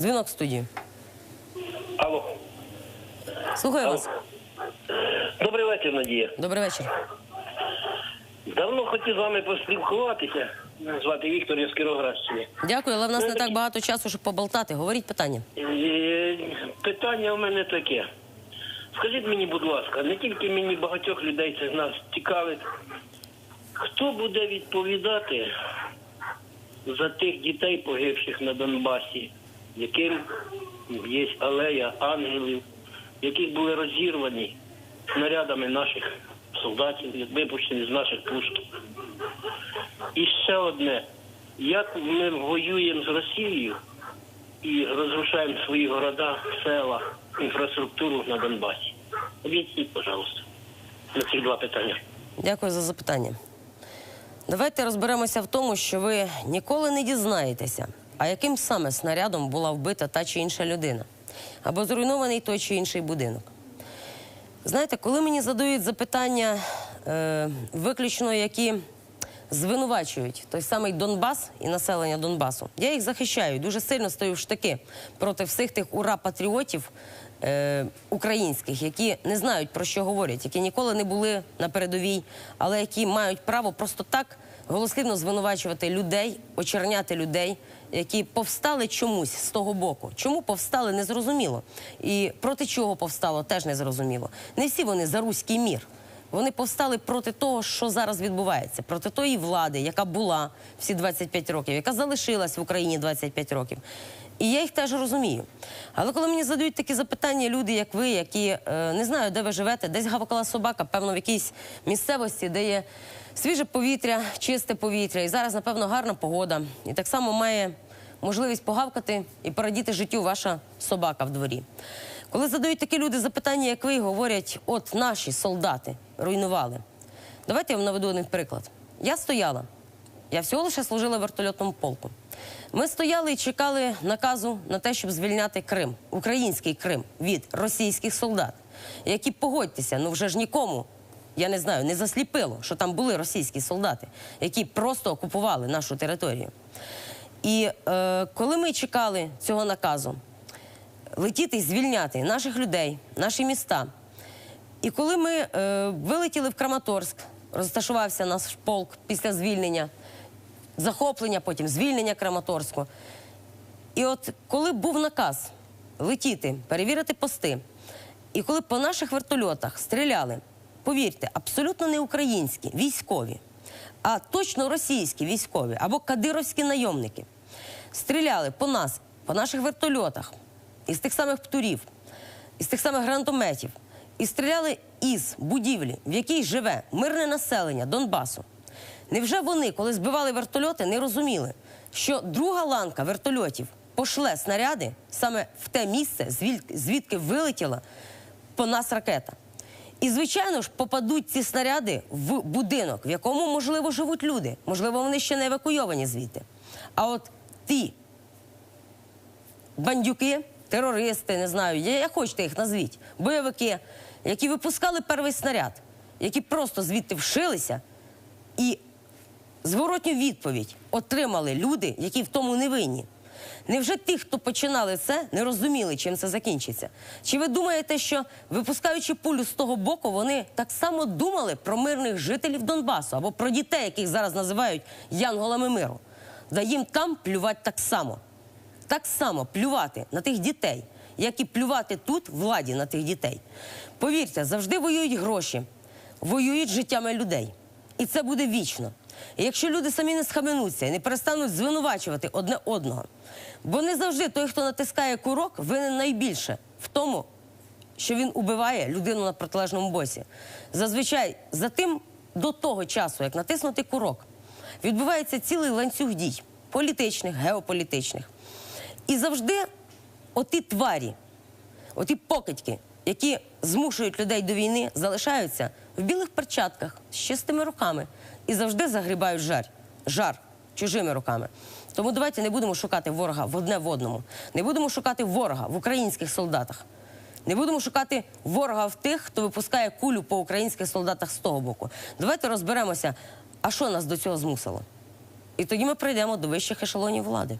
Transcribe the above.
Дзвінок в студії. Алло. Слухаю вас. Добрий вечір, Надія. Добрий вечір. Давно хотів з вами поспілкуватися. Мене Звати Віктор я з Кіровоградщини. Дякую, але в нас не так багато часу, щоб поболтати. Говоріть питання. Е, Питання у мене таке. Скажіть мені, будь ласка, не тільки мені багатьох людей це з нас цікавить. Хто буде відповідати за тих дітей, погибших на Донбасі, яким є алея ангелів, які були розірвані снарядами наших солдатів, випущені з наших пушків? І ще одне. Як ми воюємо з Росією і розрушаємо свої города, села, інфраструктуру на Донбасі? Об'ясніть, пожалуйста, на ці два питання. Дякую за запитання. Давайте розберемося в тому, що ви ніколи не дізнаєтеся, а яким саме снарядом була вбита та чи інша людина, або зруйнований той чи інший будинок. Знаєте, коли мені задають запитання, е, виключно які звинувачують той самий Донбас і населення Донбасу, я їх захищаю, дуже сильно стою в штики проти всіх тих ура-патріотів е, українських, які не знають про що говорять, які ніколи не були на передовій, але які мають право просто так голослівно звинувачувати людей, очерняти людей, які повстали чомусь з того боку. Чому повстали, незрозуміло. І проти чого повстало, теж незрозуміло. Не всі вони за руський мір. Вони повстали проти того, що зараз відбувається, проти тої влади, яка була всі 25 років, яка залишилась в Україні 25 років. І я їх теж розумію. Але коли мені задають такі запитання, люди, як ви, які е, не знаю, де ви живете, десь гавкала собака, певно, в якійсь місцевості, де є свіже повітря, чисте повітря, і зараз, напевно, гарна погода. І так само має можливість погавкати і порадіти життю ваша собака в дворі. Коли задають такі люди запитання, як ви, говорять, от наші солдати руйнували. Давайте я вам наведу один приклад. Я стояла, я всього лише служила в вертольотному полку. Ми стояли і чекали наказу на те, щоб звільняти Крим, український Крим від російських солдат, які погодьтеся, ну вже ж нікому. Я не знаю, не засліпило, що там були російські солдати, які просто окупували нашу територію. І е, коли ми чекали цього наказу, летіти і звільняти наших людей, наші міста. І коли ми е, вилетіли в Краматорськ, розташувався наш полк після звільнення, захоплення, потім звільнення Краматорську. І от коли був наказ летіти, перевірити пости, і коли по наших вертольотах стріляли, повірте, абсолютно не українські військові, а точно російські військові або кадировські найомники стріляли по нас, по наших вертольотах, із тих самих птурів, із тих самих гранатометів, і стріляли із будівлі, в якій живе мирне населення Донбасу. Невже вони, коли збивали вертольоти, не розуміли, що друга ланка вертольотів пошле снаряди саме в те місце, звідки вилетіла по нас ракета? І, звичайно ж, попадуть ці снаряди в будинок, в якому, можливо, живуть люди. Можливо, вони ще не евакуйовані звідти. А от ті бандюки, терористи, не знаю, як хочете їх назвіть, бойовики, які випускали перший снаряд, які просто звідти вшилися і зворотню відповідь отримали люди, які в тому не винні. Невже ті, хто починали це, не розуміли, чим це закінчиться? Чи ви думаєте, що випускаючи пулю з того боку, вони так само думали про мирних жителів Донбасу або про дітей, яких зараз називають янголами миру? Да їм там плювати так само. Так само плювати на тих дітей, як і плювати тут владі на тих дітей. Повірте, завжди воюють гроші, воюють життями людей. І це буде вічно. І якщо люди самі не схаменуться і не перестануть звинувачувати одне одного, бо не завжди той, хто натискає курок, винен найбільше в тому, що він убиває людину на протилежному боці. Зазвичай за тим до того часу, як натиснути курок, відбувається цілий ланцюг дій політичних, геополітичних. І завжди оті тварі, оті покидьки, які змушують людей до війни, залишаються в білих перчатках з чистими руками і завжди загрібають жар, жар чужими руками. Тому давайте не будемо шукати ворога в одне в одному. Не будемо шукати ворога в українських солдатах. Не будемо шукати ворога в тих, хто випускає кулю по українських солдатах з того боку. Давайте розберемося, а що нас до цього змусило. І тоді ми прийдемо до вищих ешелонів влади.